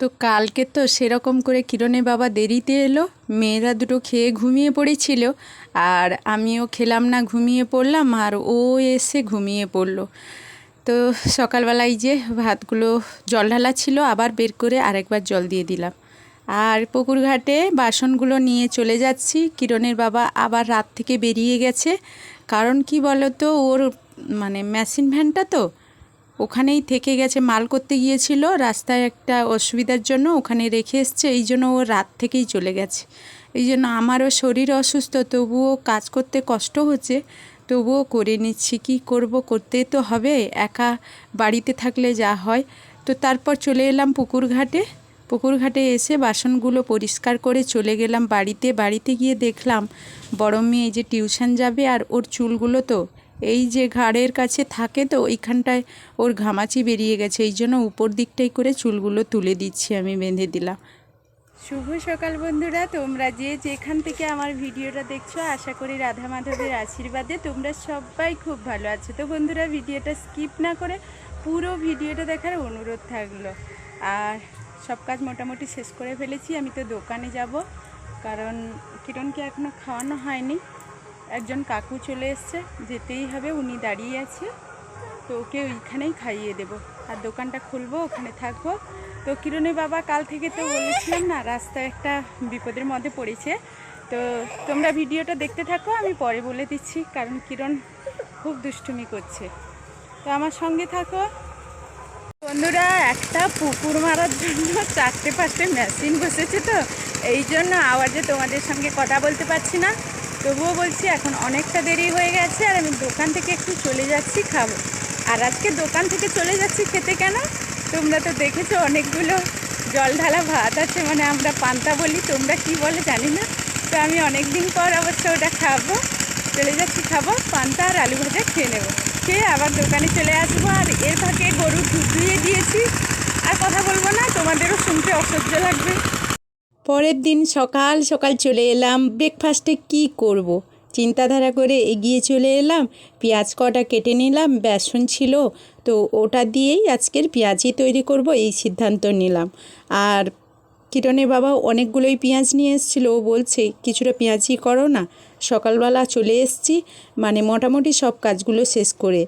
তো কালকে তো সেরকম করে কিরণের বাবা দেরিতে এলো, মেয়েরা দুটো খেয়ে ঘুমিয়ে পড়েছিল আর আমিও খেলাম না, ঘুমিয়ে পড়লাম আর ও এসে ঘুমিয়ে পড়ল। তো সকালবেলায় যে ভাতগুলো জল ঢালা ছিল, আবার বের করে আরেকবার জল দিয়ে দিলাম। আর পুকুর ঘাটে বাসনগুলো নিয়ে চলে যাচ্ছি, কিরণের বাবা আবার রাত থেকে বেরিয়ে গেছে। কারণ কি বলো তো ওর মানে মেশিন ভ্যানটা তো ওখানেই থেকে গেছে, মাল করতে গিয়েছিল, রাস্তায় একটা অসুবিধার জন্য ওখানে রেখে এসছে, এই জন্য ও রাত থেকেই চলে গেছে। এই জন্য আমারও শরীর অসুস্থ, তবুও কাজ করতে কষ্ট হচ্ছে, তবুও করে নিচ্ছি, কি করব, করতে তো হবে, একা বাড়িতে থাকলে যা হয়। তো তারপর চলে এলাম পুকুর ঘাটে পুকুর ঘাটে এসে বাসনগুলো পরিষ্কার করে চলে গেলাম বাড়িতে বাড়িতে গিয়ে দেখলাম, বড় মেয়ে যে টিউশন যাবে আর ওর চুলগুলো তো এই যে ঘাড়ের কাছে থাকে তো ওইখানটায় ওর ঘামাচি বেরিয়ে গেছে, এই জন্য উপর দিকটাই করে চুলগুলো তুলে দিচ্ছি আমি, বেঁধে দিলাম। শুভ সকাল বন্ধুরা, তোমরা যে যেখান থেকে আমার ভিডিওটা দেখছ, আশা করি রাধা মাধবের আশীর্বাদে তোমরা সবাই খুব ভালো আছো। তো বন্ধুরা, ভিডিওটা স্কিপ না করে পুরো ভিডিওটা দেখার অনুরোধ থাকল। আর সব কাজ মোটামুটি শেষ করে ফেলেছি, আমি তো দোকানে যাব, কারণ কিরণকে এখনও খাওয়ানো হয়নি? একজন কাকু চলে এসছে, যেতেই হবে, উনি দাঁড়িয়ে আছে। তো ওকে ওইখানেই খাইয়ে দেবো। আর দোকানটা খুলবো, ওখানে থাকব। তো কিরণের বাবা কাল থেকে তো বলেছিলাম না রাস্তা একটা বিপদের মধ্যে পড়েছে। তো তোমরা ভিডিওটা দেখতে থাকো, আমি পরে বলে দিচ্ছি, কারণ কিরণ খুব দুষ্টুমি করছে। তো আমার সঙ্গে থাকো। বন্ধুরা, একটা পুকুর মারার জন্য চারটে পাঁচটে মেশিন বসেছে তো, এই জন্য আওয়াজে তোমাদের সঙ্গে কথা বলতে পারছি না। তবুও বলছি এখন অনেকটা দেরি হয়ে গেছে আর আমি দোকান থেকে একটু চলে যাচ্ছি খাব। আর আজকে দোকান থেকে চলে যাচ্ছি খেতে কেন? তোমরা তো দেখেছ অনেকগুলো জল ঢালা ভাত আছে মানে আমরা পান্তা বলি, তোমরা কি বলে জানি না। তো আমি অনেক দিন পর অবশ্য ওটা খাব। চলে যাচ্ছি খাব, পান্তা আর আলু ভাজা খেয়ে নেব। খেয়ে আবার দোকানে চলে আসব, আর এর ফাঁকে গরু দুইয়ে দিয়েছি। আর কথা বলব না, তোমাদেরও শুনতে অসহ্য লাগবে। পরের দিন সকাল সকাল চলে এলাম। ব্রেকফাস্টে কি করব। চিন্তাধারা করে এগিয়ে চলে এলাম। পেঁয়াজ কটা কেটে নিলাম, বেসন ছিল। তো ওটা দিয়েই আজকের পেঁয়াজই তৈরি করব, এই সিদ্ধান্ত নিলাম। আর কিরণের বাবা অনেকগুলোই পেঁয়াজ নিয়ে এসেছিল। ও বলছে, কিছুটা পেঁয়াজই করো না। সকালবেলা চলে এসছি। মানে মোটামুটি সব কাজগুলো শেষ করে।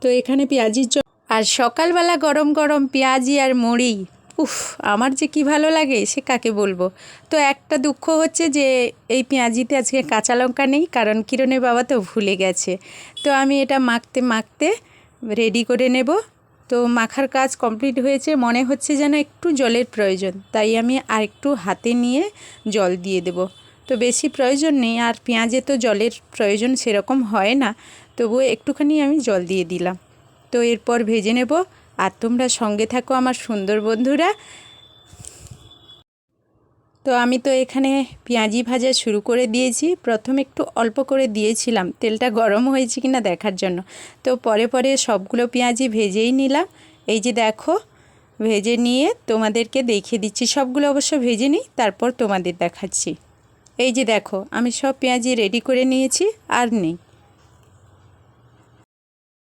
তো এখানে পেঁয়াজির আর সকালবেলা গরম গরম পেঁয়াজি আর মুড়ি। উফ, আমার যে কি ভালো লাগে, সে কাকে বলব? তো একটা দুঃখ হচ্ছে যে, এই পেঁয়াজিতে আজকে কাঁচা লঙ্কা নেই, কারণ কিরণের বাবা তো ভুলে গেছে। তো আমি এটা মাখতে মাখতে রেডি করে নেব। তো মাখার কাজ কমপ্লিট হয়েছে, মনে হচ্ছে যেন একটু জলের প্রয়োজন, তাই আমি আর একটু হাতে নিয়ে জল দিয়ে দেব। তো বেশি প্রয়োজন নেই, আর পেঁয়াজে তো জলের প্রয়োজন সেরকম হয় না, তবুও একটুখানি আমি জল দিয়ে দিলাম। তো এরপর ভেজে নেব। আর তোমরা সঙ্গে থাকো আমার সুন্দর বন্ধুরা। তো আমি তো এখানে পেঁয়াজি ভাজা শুরু করে দিয়েছি। প্রথম একটু অল্প করে দিয়েছিলাম। তেলটা গরম হয়েছে কি না দেখার জন্য। তো পরে পরে সবগুলো পেঁয়াজি ভেজেই নিলাম। এই যে দেখো, ভেজে নিয়ে তোমাদেরকে দেখিয়ে দিচ্ছি। সবগুলো অবশ্য ভেজে নিই, তারপর তোমাদের দেখাচ্ছি। এই যে দেখো, আমি সব পেঁয়াজি রেডি করে নিয়েছি, আর নেই।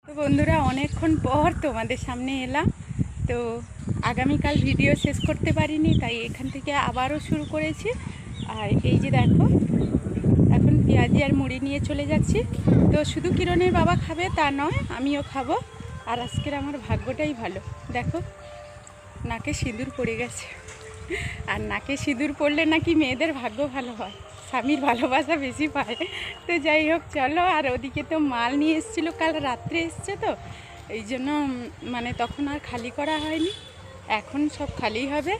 তো বন্ধুরা, অনেকক্ষণ পর তোমাদের সামনে এলাম। তো আগামীকাল ভিডিও শেষ করতে পারিনি, তাই এখান থেকে আবারও শুরু করেছি। আর এই যে দেখো, এখন পেঁয়াজি আর মুড়ি নিয়ে চলে যাচ্ছি। তো শুধু কিরণের বাবা খাবে তা নয়, আমিও খাব। আর আজকের আমার ভাগ্যটাই ভালো। দেখো, নাকে সিঁদুর পড়ে গেছে। আর নাকে সিঁদুর পড়লে নাকি মেয়েদের ভাগ্য ভালো হয়। স্বামীর ভালোবাসা বেশি পায়। তো যাই হোক, চলো। আর ওদিকে তো মাল নিয়ে এসেছিল, কাল রাত্রে এসছে তো। এই জন্য মানে তখন আর খালি করা হয়নি। এখন সব খালি হবে।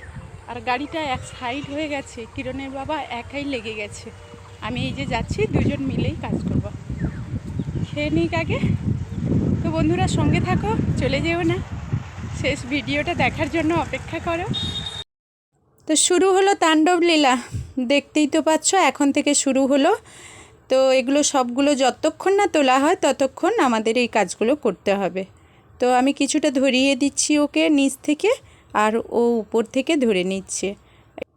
আর গাড়িটা এক সাইড হয়ে গেছে। কিরণের বাবা একাই লেগে গেছে। আমি এই যে যাচ্ছি, দুজন মিলেই কাজ করব। খেয়ে নিক আগে। তো বন্ধুরা, সঙ্গে থাকো, চলে যেও না। শেষ ভিডিওটা দেখার জন্য অপেক্ষা করো। তো শুরু হলো তাণ্ডব লীলা। দেখতেই তো পাচ্ছ, এখন থেকে শুরু হলো। তো এগুলো সবগুলো যতক্ষণ না তোলা হয়, ততক্ষণ আমাদের এই কাজগুলো করতে হবে। তো আমি কিছুটা ধরিয়ে দিচ্ছি ওকে নিচ থেকে, আর ও উপর থেকে ধরে নিচ্ছে।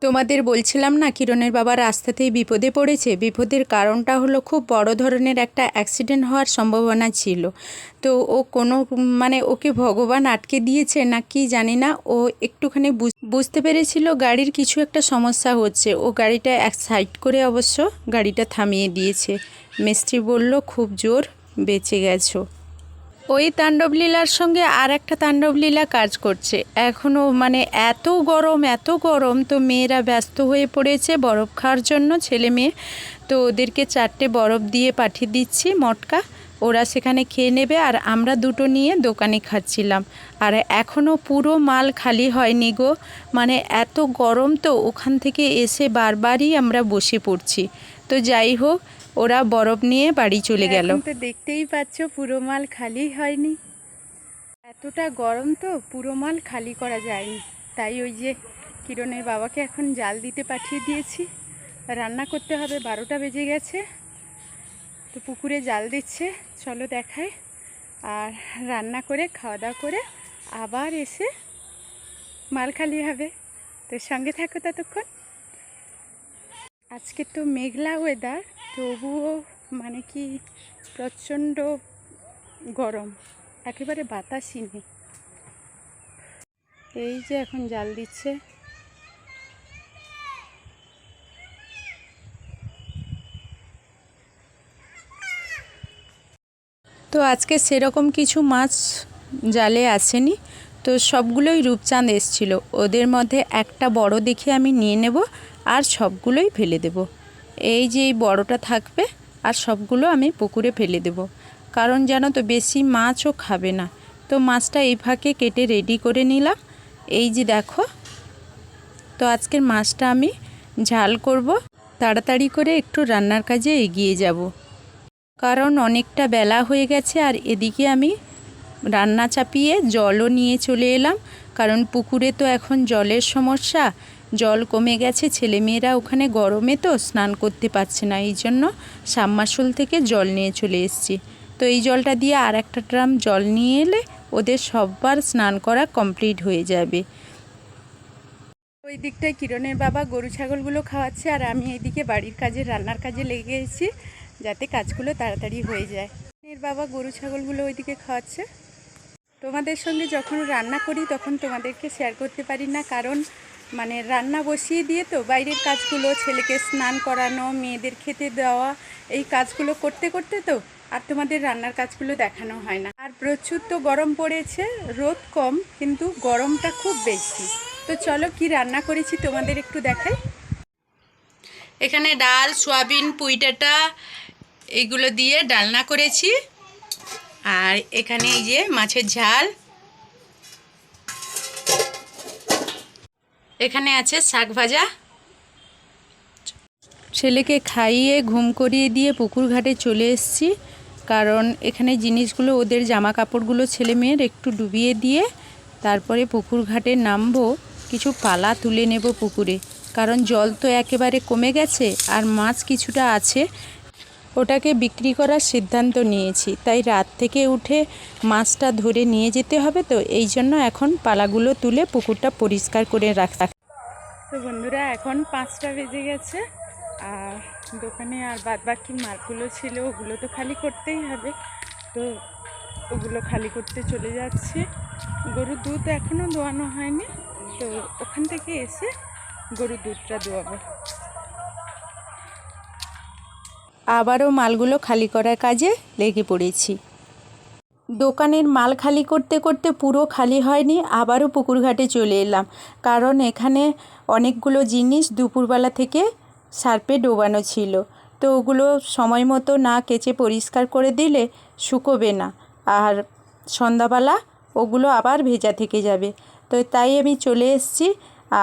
তোমাদের বলছিলাম না, কিরণের বাবা রাস্তাতেই বিপদে পড়েছে। বিপদের কারণটা হলো খুব বড় ধরনের একটা অ্যাক্সিডেন্ট হওয়ার সম্ভাবনা ছিল। তো ও কোনো মানে ওকে ভগবান আটকে দিয়েছে না কি জানি না, ও একটুখানি বুঝ- বুঝতে পেরেছিল গাড়ির কিছু একটা সমস্যা হচ্ছে। ও গাড়িটা এক সাইড করে অবশ্য গাড়িটা থামিয়ে দিয়েছে। মিস্ত্রি বলল, খুব জোর, বেঁচে গেছো। ওই তাণ্ডবলীলার সঙ্গে আর একটা তাণ্ডবলীলা কাজ করছে। এখনও মানে এত গরম এত গরম, তো মেয়েরা ব্যস্ত হয়ে পড়েছে বরফ খাওয়ার জন্য, ছেলে মেয়ে। তো ওদেরকে চারটে বরফ দিয়ে পাঠিয়ে দিচ্ছি, মটকা। ওরা সেখানে খেয়ে নেবে আর আমরা দুটো নিয়ে দোকানে খাচ্ছিলাম। আর এখনও পুরো মাল খালি হয়নি গো। মানে এত গরম তো ওখান থেকে এসে বারবারই আমরা বসে পড়ছি। তো যাই হোক ওরা বরফ নিয়ে বাড়ি চলে গেল। তো দেখতেই পাচ্ছ পুরো মাল খালি হয়নি। এতটা গরম তো পুরো মাল খালি করা যায়নি। তাই ওই যে কিরণের বাবাকে এখন জাল দিতে পাঠিয়ে দিয়েছি। রান্না করতে হবে বারোটা বেজে গেছে। তো পুকুরে জাল দিচ্ছে চলো দেখাই। আর রান্না করে খাওয়া দাওয়া করে আবার এসে মাল খালি হবে। তো সঙ্গে থাকো ততক্ষণ। আজকে তো মেঘলা ওয়েদার তবুও মানে কি প্রচণ্ড গরম, একেবারে বাতাসই নেই। এই যে এখন জাল দিচ্ছে। তো আজকে সেরকম কিছু মাছ জালে আসেনি। তো সবগুলোই রূপচাঁদ এসছিল। ওদের মধ্যে একটা বড় দেখে আমি নিয়ে নেব আর সবগুলোই ফেলে দেব। এই যে এই বড়টা থাকবে আর সবগুলো আমি পুকুরে ফেলে দেব। কারণ জানো তো, বেশি মাছও খাবে না। তো মাছটা এই ফাঁকে কেটে রেডি করে নিলাম। এই যে দেখো, তো আজকের মাছটা আমি ঝাল করব। তাড়াতাড়ি করে একটু রান্নার কাজে এগিয়ে যাব। কারণ অনেকটা বেলা হয়ে গেছে আর এদিকে আমি রান্না চাপিয়ে জলও নিয়ে চলে এলাম, কারণ পুকুরে তো এখন জলের সমস্যা। জল কমে গেছে, ছেলেমেয়েরা ওখানে গরমে তো স্নান করতে পারছে না, এই জন্য সাবমার্শাল থেকে জল নিয়ে চলে এসেছি। তো এই জলটা দিয়ে আর একটা ড্রাম জল নিয়ে এলে ওদের সববার স্নান করা কমপ্লিট হয়ে যাবে। ওই দিকটায় কিরণের বাবা গরু ছাগলগুলো খাওয়াচ্ছে, আর আমি এইদিকে বাড়ির কাজে, রান্নার কাজে লেগে গেছি যাতে কাজগুলো তাড়াতাড়ি হয়ে যায়। এর বাবা গরু ছাগলগুলো ওইদিকে খাওয়াচ্ছে। তোমাদের সঙ্গে যখন রান্না করি তখন তোমাদেরকে শেয়ার করতে পারি না, কারণ মানে রান্না বসিয়ে দিয়ে তো বাইরের কাজগুলো, ছেলেকে স্নান করানো, মেয়েদের খেতে দেওয়া, এই কাজগুলো করতে করতে তো আর তোমাদের রান্নার কাজগুলো দেখানো হয় না। আর প্রচুর তো গরম পড়েছে, রোদ কম, কিন্তু গরমটা খুব বেশি। তো চলো কি রান্না করেছি তোমাদের একটু দেখাই। এখানে ডাল, সয়াবিন, পুইটাটা এইগুলো দিয়ে ডালনা করেছি। আর এখানে এই যে মাছের ঝাল। এখানে আছে শাক ভাজা। ছেলেকে খাইয়ে, ঘুম করিয়ে দিয়ে পুকুর ঘাটে চলে এসেছি। কারণ এখানে জিনিসগুলো, ওদের জামা কাপড়গুলো ছেলে মেয়ের একটু ডুবিয়ে দিয়ে তারপরে পুকুর ঘাটে নামবো, কিছু পালা তুলে নেব পুকুরে। কারণ জল তো একেবারে কমে গেছে আর মাছ কিছুটা আছে। ওটাকে বিক্রি করার সিদ্ধান্ত নিয়েছি। তাই রাত থেকে উঠে মাছটা ধরে নিয়ে যেতে হবে তো, এই জন্য এখন পালাগুলো তুলে পুকুরটা পরিষ্কার করে রাখা তো বন্ধুরা, এখন পাঁচটা বেজে গেছে। আর দোকানে আর বাদ বাকি মালগুলো ছিল, ওগুলো তো খালি করতেই হবে। তো ওগুলো খালি করতে চলে যাচ্ছে। গরুর দুধ এখনও দোয়ানো হয়নি। তো ওখান থেকে এসে গরুর দুধটা দোয়াবো। আবারও মালগুলো খালি করার কাজে লেগে পড়েছি। দোকানের মাল খালি করতে করতে পুরো খালি হয়নি, আবারও পুকুরঘাটে চলে এলাম। কারণ এখানে অনেকগুলো জিনিস দুপুরবেলা থেকে সার্পে ডোবানো ছিল। তো ওগুলো সময় মতো না কেচে পরিষ্কার করে দিলে শুকোবে না। আর সন্ধ্যাবেলা ওগুলো আবার ভেজা থেকে যাবে। তো তাই আমি চলে এসেছি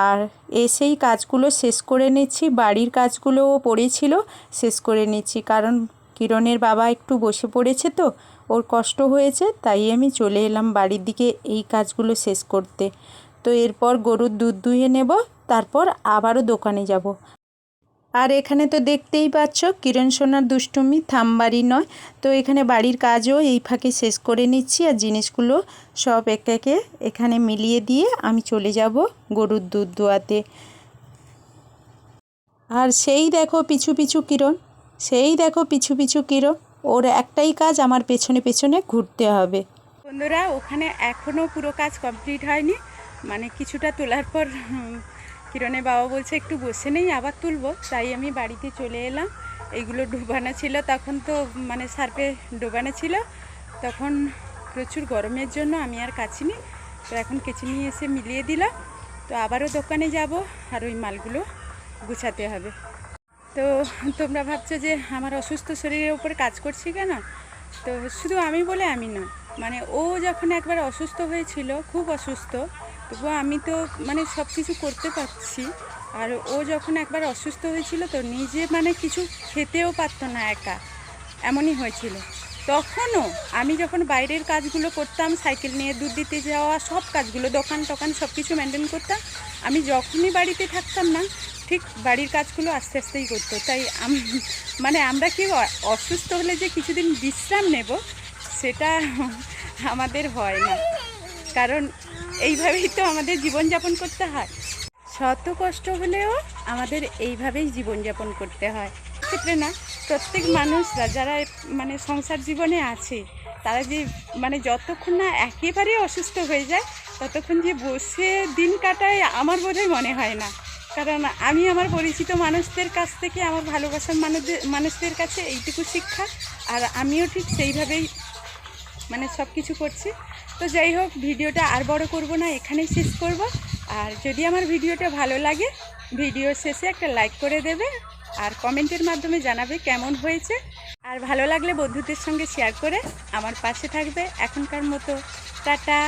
আর এসেই কাজগুলো শেষ করে নিচ্ছি, বাড়ির কাজগুলোও পড়েছিল, শেষ করে নিচ্ছি। কারণ কিরণের বাবা একটু বসে পড়েছে তো, ওর কষ্ট হয়েছে, তাই আমি চলে এলাম বাড়ির দিকে এই কাজগুলো শেষ করতে। তো এরপর গরুর দুধ দুয়ে নেব, তারপর আবারও দোকানে যাব। আর এখানে তো দেখতেই পাচ্ছ, কিরণ সোনার দুষ্টুমি থামবাড়ি নয়। তো এখানে বাড়ির কাজও এই ফাঁকে শেষ করে নিচ্ছি আর জিনিসগুলো সব একে একে এখানে মিলিয়ে দিয়ে আমি চলে যাব গরুর দুধ দোয়াতে। আর সেই দেখো পিছু পিছু কিরণ, সেই দেখো পিছু পিছু কিরণ, ওর একটাই কাজ আমার পেছনে পেছনে ঘুরতে হবে। বন্ধুরা, ওখানে এখনও পুরো কাজ কমপ্লিট হয়নি মানে কিছুটা তোলার পর কিরণের বাবা বলছে, একটু বসে নেই, আবার তুলবো। তাই আমি বাড়িতে চলে এলাম। এইগুলো ডুবানো ছিল, তখন তো মানে সার্ফে ডোবানো ছিল। তখন প্রচুর গরমের জন্য আমি আর কাচিনি তো এখন কেচি নিয়ে এসে মিলিয়ে দিলাম তো আবারও দোকানে যাব, আর ওই মালগুলো গুছাতে হবে। তো তোমরা ভাবছ যে আমার অসুস্থ শরীরের উপর কাজ করছি কেন? তো শুধু আমি বলে আমি না মানে ও যখন একবার অসুস্থ হয়েছিল, খুব অসুস্থ তবুও আমি তো মানে সব কিছু করতে পারছি। আর ও যখন একবার অসুস্থ হয়েছিল তো নিজে মানে কিছু খেতেও পারতো না একা। এমনই হয়েছিল। তখনও আমি যখন বাইরের কাজগুলো করতাম, সাইকেল নিয়ে দুধ দিতে যাওয়া, সব কাজগুলো, দোকান টোকান সব কিছু মেনটেন করতাম, আমি যখনই বাড়িতে থাকতাম না, ঠিক বাড়ির কাজগুলো আস্তে আস্তেই করতো। তাই মানে আমরা কি অসুস্থ হলে যে কিছুদিন বিশ্রাম নেব, সেটা আমাদের হয় না। কারণ এইভাবেই তো আমাদের জীবনযাপন করতে হয়। শত কষ্ট হলেও আমাদের এইভাবেই জীবনযাপন করতে হয়। ক্ষেত্রে না, প্রত্যেক মানুষরা যারা মানে সংসার জীবনে আছে, তারা যে মানে যতক্ষণ না একেবারে অসুস্থ হয়ে যায়, ততক্ষণ যে বসে দিন কাটায় আমার বোধহয় মনে হয় না। কারণ আমি আমার পরিচিত মানুষদের কাছ থেকে, আমার ভালোবাসার মানুষদের মানুষদের কাছে এইটুকু শিক্ষা, আর আমিও ঠিক সেইভাবেই মানে সব কিছু করছি। তো যাই হোক, ভিডিওটা আর বড় করব না, এখানেই শেষ করব। আর যদি আমার ভিডিওটা ভালো লাগে, ভিডিও শেষে একটা লাইক করে দেবে আর কমেন্টের মাধ্যমে জানাবে কেমন হয়েছে। আর ভালো লাগলে বন্ধুদের সঙ্গে শেয়ার করে আমার পাশে থাকবে এখনকার মতো। টাটা।